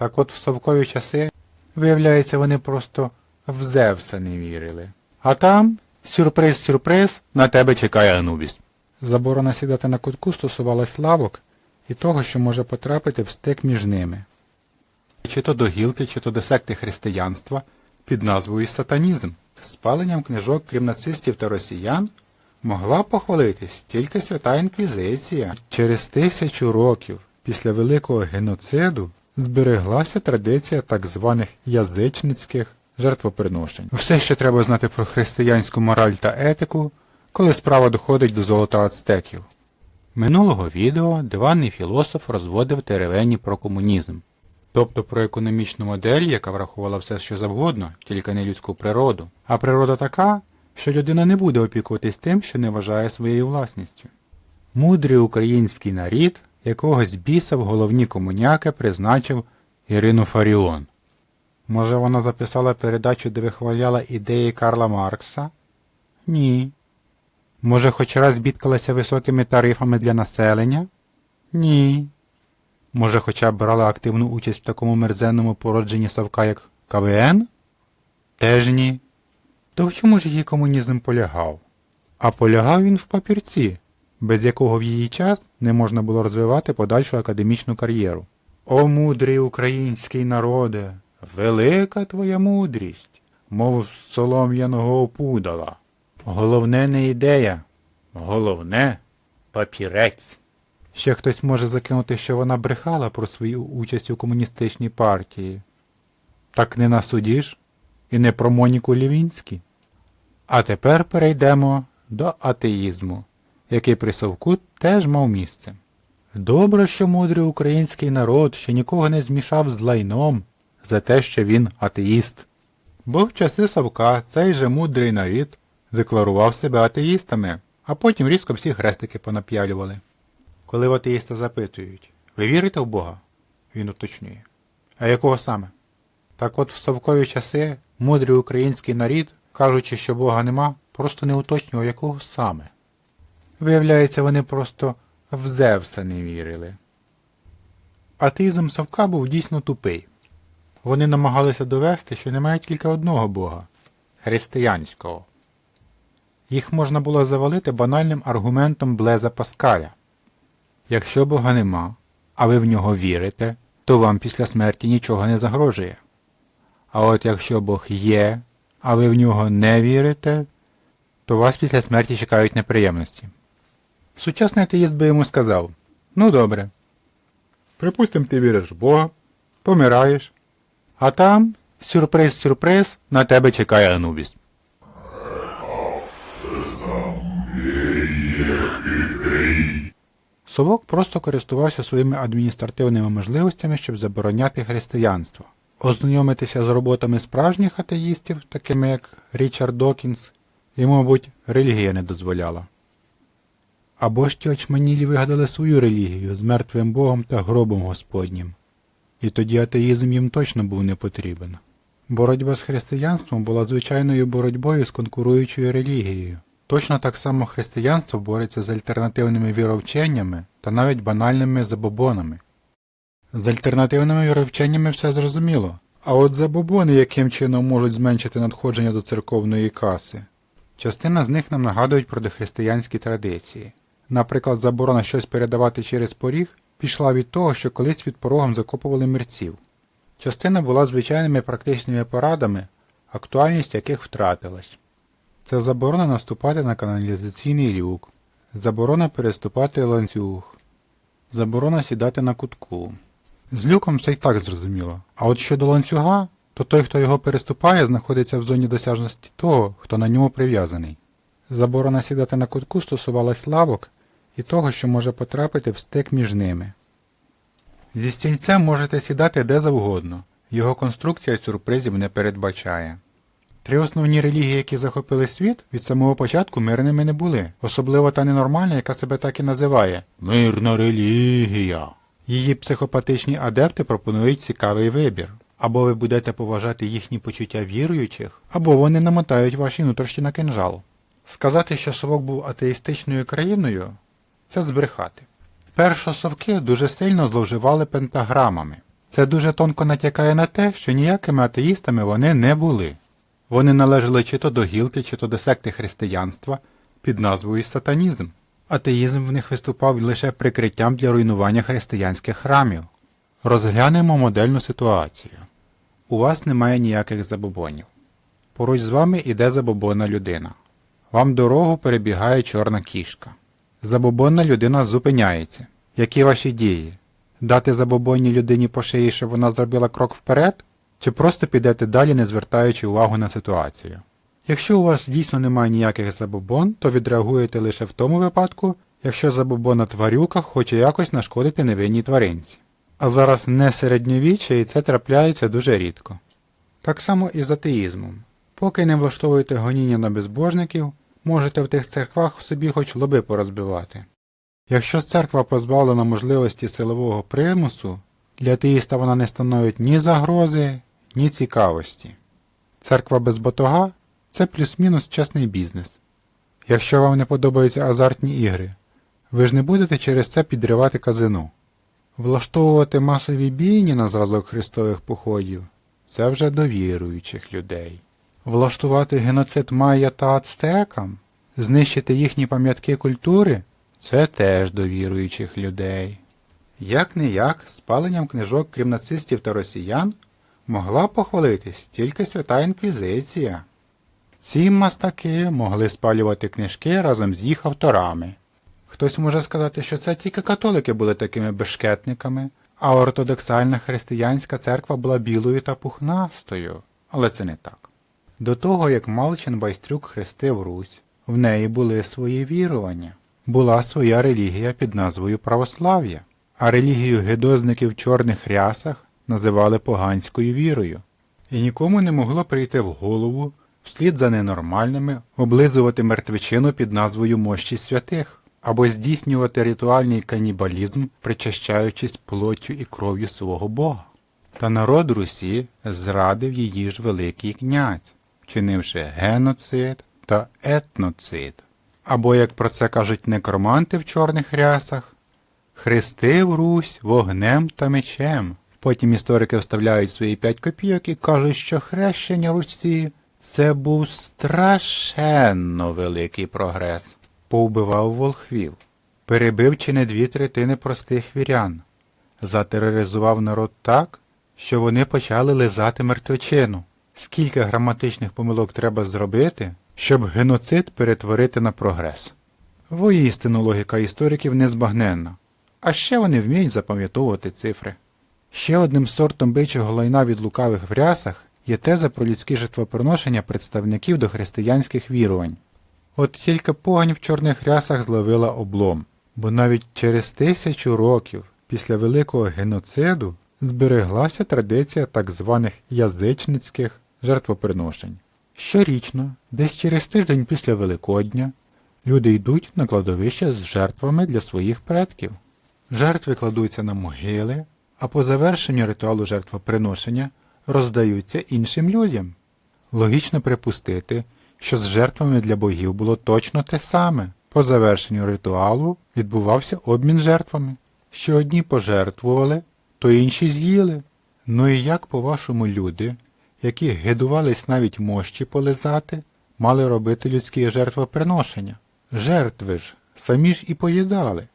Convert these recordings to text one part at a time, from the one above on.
Так от в совкові часи, виявляється, вони просто в Зевса не вірили. А там, сюрприз-сюрприз, на тебе чекає Анубіс. Заборона сідати на кутку стосувалась лавок і того, що може потрапити в стик між ними. Чи то до гілки, чи то до секти християнства під назвою сатанізм. Спаленням книжок, крім нацистів та росіян, могла похвалитись тільки свята інквізиція. Через тисячу років після великого геноциду збереглася традиція так званих язичницьких жертвоприношень. Все, що треба знати про християнську мораль та етику, коли справа доходить до золота ацтеків. Минулого відео диванний філософ розводив теревені про комунізм, тобто про економічну модель, яка врахувала все, що завгодно, тільки не людську природу. А природа така, що людина не буде опікуватись тим, що не вважає своєю власністю. Мудрий український нарід якогось біса в головні комуняки призначив Ірину Фаріон. Може, вона записала передачу, де вихваляла ідеї Карла Маркса? Ні. Може, хоч раз бідкалася високими тарифами для населення? Ні. Може, хоча б брала активну участь в такому мерзенному породженні Савка, як КВН? Теж ні. То в чому ж її комунізм полягав? А полягав він в папірці, без якого в її час не можна було розвивати подальшу академічну кар'єру. О мудрий український народе! Велика твоя мудрість, мов солом'яного опудала. Головне не ідея, головне папірець. Ще хтось може закинути, що вона брехала про свою участь у комуністичній партії. Так не на суді ж і не про Моніку Лівінські. А тепер перейдемо до атеїзму, який при Совку теж мав місце. Добре, що мудрий український народ ще нікого не змішав з лайном за те, що він атеїст. Бо в часи Савка цей же мудрий нарід декларував себе атеїстами, а потім різко всі хрестики понап'ялювали. Коли в атеїста запитують, ви вірите в Бога? Він уточнює. А якого саме? Так от в Савкові часи мудрий український нарід, кажучи, що Бога нема, просто не уточнював, якого саме. Виявляється, вони просто в Зевса не вірили. Атеїзм Савка був дійсно тупий. Вони намагалися довести, що немає тільки одного Бога християнського. Їх можна було завалити банальним аргументом Блеза Паскаля. Якщо Бога нема, а ви в нього вірите, то вам після смерті нічого не загрожує. А от якщо Бог є, а ви в нього не вірите, то вас після смерті чекають неприємності. Сучасний атеїст би йому сказав Ну добре. Припустим, ти віриш в Бога, помираєш, а там, сюрприз-сюрприз, на тебе чекає Анубіс. Совок просто користувався своїми адміністративними можливостями, щоб забороняти християнство. Ознайомитися з роботами справжніх атеїстів, такими як Річард Докінс, йому, мабуть, релігія не дозволяла. Або ж ті очманілі вигадали свою релігію з мертвим Богом та гробом Господнім. І тоді атеїзм їм точно був не потрібен. Боротьба з християнством була звичайною боротьбою з конкуруючою релігією. Точно так само християнство бореться з альтернативними віровченнями та навіть банальними забобонами. З альтернативними віровченнями все зрозуміло. А от забобони яким чином можуть зменшити надходження до церковної каси. Частина з них нам нагадують про дохристиянські традиції. Наприклад, заборона щось передавати через поріг пішла від того, що колись під порогом закопували мерців. Частина була звичайними практичними порадами, актуальність яких втратилась. Це заборона наступати на каналізаційний люк, заборона переступати ланцюг, заборона сідати на кутку. З люком це й так зрозуміло. А от щодо ланцюга, то той, хто його переступає, знаходиться в зоні досяжності того, хто на ньому прив'язаний. Заборона сідати на кутку стосувалась лавок і того, що може потрапити в стик між ними. Зі стільцем можете сідати де завгодно, його конструкція сюрпризів не передбачає. Три основні релігії, які захопили світ, від самого початку мирними не були, особливо та ненормальна, яка себе так і називає Мирна релігія. Її психопатичні адепти пропонують цікавий вибір. Або ви будете поважати їхні почуття віруючих, або вони намотають ваші нутрощі на кинжал. Сказати, що совок був атеїстичною країною, це збрехати. Першосовки дуже сильно зловживали пентаграмами. Це дуже тонко натякає на те, що ніякими атеїстами вони не були. Вони належали чи то до гілки, чи то до секти християнства під назвою сатанізм. Атеїзм в них виступав лише прикриттям для руйнування християнських храмів. Розглянемо модельну ситуацію. У вас немає ніяких забобонів. Поруч з вами іде забобонна людина. Вам дорогу перебігає чорна кішка. Забобонна людина зупиняється. Які ваші дії? Дати забобонній людині по шиї, щоб вона зробила крок вперед? Чи просто підете далі, не звертаючи увагу на ситуацію? Якщо у вас дійсно немає ніяких забобон, то відреагуєте лише в тому випадку, якщо забобонна тварюка хоче якось нашкодити невинній тваринці. А зараз не середньовіччя і це трапляється дуже рідко. Так само і з атеїзмом. Поки не влаштовуєте гоніння на безбожників, можете в тих церквах собі хоч лоби порозбивати. Якщо церква позбавлена можливості силового примусу, для атеїста вона не становить ні загрози, ні цікавості. Церква без батога це плюс-мінус чесний бізнес. Якщо вам не подобаються азартні ігри, ви ж не будете через це підривати казино. Влаштовувати масові бійні на зразок христових походів це вже до віруючих людей. Влаштувати геноцид майя та ацтекам, знищити їхні пам'ятки культури це теж до віруючих людей. Як не як, спаленням книжок крім нацистів та росіян могла похвалитись тільки свята інквізиція. Ці мастаки могли спалювати книжки разом з їх авторами. Хтось може сказати, що це тільки католики були такими бешкетниками, а ортодоксальна християнська церква була білою та пухнастою, але це не так. До того, як Малчин Байстрюк хрестив Русь, в неї були свої вірування, була своя релігія під назвою православ'я, а релігію гедозників в чорних рясах називали поганською вірою. І нікому не могло прийти в голову вслід за ненормальними облизувати мертвечину під назвою мощі святих або здійснювати ритуальний канібалізм, причащаючись плоттю і кров'ю свого Бога. Та народ Русі зрадив її ж Великий князь, вчинивши геноцид та етноцид. Або, як про це кажуть некроманти в чорних рясах, хрестив Русь вогнем та мечем. Потім історики вставляють свої п'ять копійок і кажуть, що хрещення Русі це був страшенно великий прогрес. Повбивав волхвів, перебив чи не дві третини простих вірян, затероризував народ так, що вони почали лизати мертвечину. Скільки граматичних помилок треба зробити, щоб геноцид перетворити на прогрес? Воістину логіка істориків незбагненна, а ще вони вміють запам'ятовувати цифри. Ще одним сортом бичого лайна від лукавих в рясах є теза про людські жертвоприношення представників до християнських вірувань. От тільки погань в чорних рясах зловила облом, бо навіть через тисячу років після великого геноциду збереглася традиція так званих язичницьких жертвоприношень. Щорічно, десь через тиждень після Великодня, люди йдуть на кладовище з жертвами для своїх предків. Жертви кладуться на могили, а по завершенню ритуалу жертвоприношення роздаються іншим людям. Логічно припустити, що з жертвами для богів було точно те саме. По завершенню ритуалу відбувався обмін жертвами. Що одні пожертвували, то інші з'їли. Ну і як, по-вашому, люди, які гидувались навіть мощі полизати, мали робити людські жертвоприношення? Жертви ж самі ж і поїдали.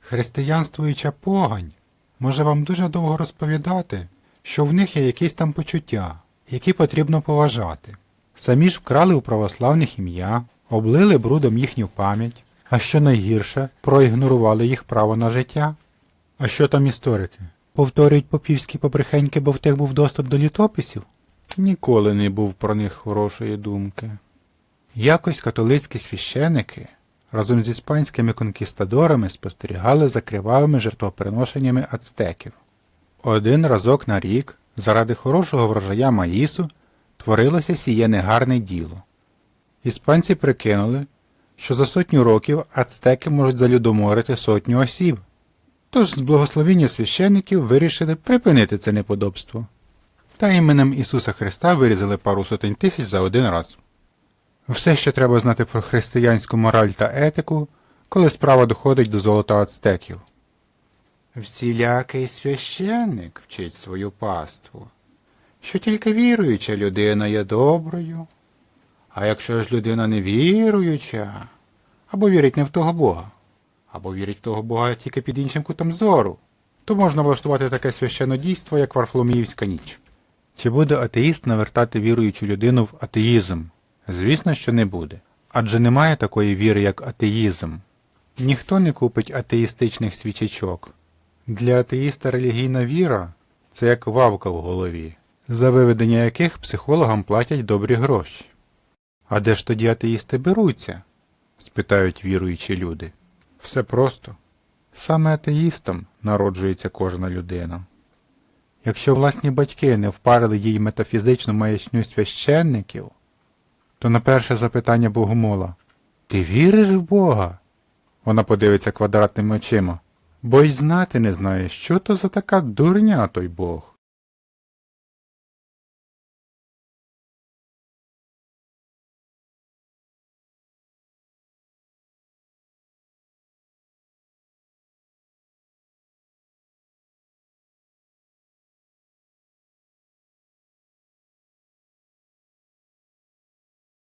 Християнствуюча погань може вам дуже довго розповідати, що в них є якісь там почуття, які потрібно поважати. Самі ж вкрали у православних ім'я, облили брудом їхню пам'ять, а що найгірше, проігнорували їх право на життя. А що там історики? Повторюють попівські побрехеньки, бо в тих був доступ до літописів? Ніколи не був про них хорошої думки. Якось католицькі священики разом з іспанськими конкістадорами спостерігали за кривавими жертвоприношеннями ацтеків. Один разок на рік, заради хорошого врожая маїсу, творилося сіє негарне діло. Іспанці прикинули, що за сотню років ацтеки можуть залюдоморити сотню осіб. Тож з благословіння священників вирішили припинити це неподобство. Та іменем Ісуса Христа вирізали пару сотень тисяч за один раз. Все, що треба знати про християнську мораль та етику, коли справа доходить до золота ацтеків. Всілякий священник вчить свою паству, що тільки віруюча людина є доброю. А якщо ж людина невіруюча, або вірить не в того Бога, або вірить в того Бога тільки під іншим кутом зору, то можна влаштувати таке священнодійство, як Варфоломіївська ніч. Чи буде атеїст навертати віруючу людину в атеїзм? Звісно, що не буде. Адже немає такої віри, як атеїзм. Ніхто не купить атеїстичних свічечок. Для атеїста релігійна віра це як вавка в голові, за виведення яких психологам платять добрі гроші. А де ж тоді атеїсти беруться? спитають віруючі люди. Все просто. Саме атеїстом народжується кожна людина. Якщо власні батьки не впарили їй метафізичну маячню священників, то на перше запитання Богомола Ти віриш в Бога? Вона подивиться квадратними очима, бо й знати не знає, що то за така дурня той Бог.